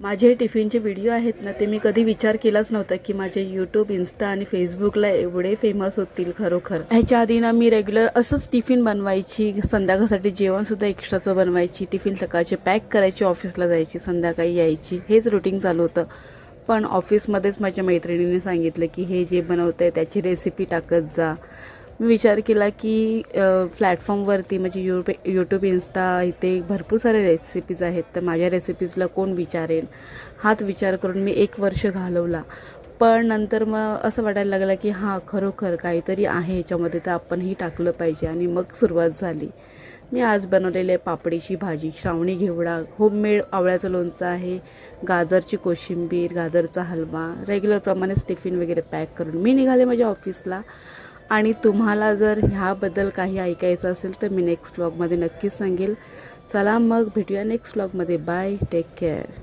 माझे टिफिनचे व्हिडिओ आहेत ना ते मी कधी विचार केलाच नव्हता की माझे यूट्यूब इन्स्टा आणि फेसबुकला एवढे फेमस होतील खरोखर. ह्याच्या आधी ना मी रेग्युलर असंच टिफिन बनवायची संध्याकाळसाठी जेवणसुद्धा एक्स्ट्राचं बनवायची टिफिन सकाळचे पॅक करायची ऑफिसला जायची संध्याकाळी यायची हेच रुटीन चालू होतं. पण ऑफिसमध्येच माझ्या मैत्रिणीने सांगितलं की हे जे बनवतं आहे त्याची रेसिपी टाकत जा. मी विचार केला की प्लॅटफॉर्मवरती म्हणजे युट्यूब यूट्यूब इन्स्टा इथे भरपूर सारे रेसिपीज आहेत. तर माझ्या रेसिपीजला कोण विचारेन? हाच विचार करून मी एक वर्ष घालवला. पण नंतर मग असं वाटायला लागलं की हां खरोखर काहीतरी आहे ह्याच्यामध्ये तर आपणही टाकलं पाहिजे. आणि मग सुरुवात झाली. मी आज बनवलेले पापडीची भाजी श्रावणी घेवडा होममेड आवळ्याचं लोणचं आहे गाजरची कोशिंबीर गाजरचा हलवा रेग्युलरप्रमाणेच टिफिन वगैरे पॅक करून मी निघाले माझ्या ऑफिसला आणि तुम्हाला जर ह्याबद्दल काही ऐकायचं असेल तर मी नेक्स्ट ब्लॉगमध्ये नक्कीच सांगेल. चला मग भेटूया नेक्स्ट ब्लॉगमध्ये बाय टेक केअर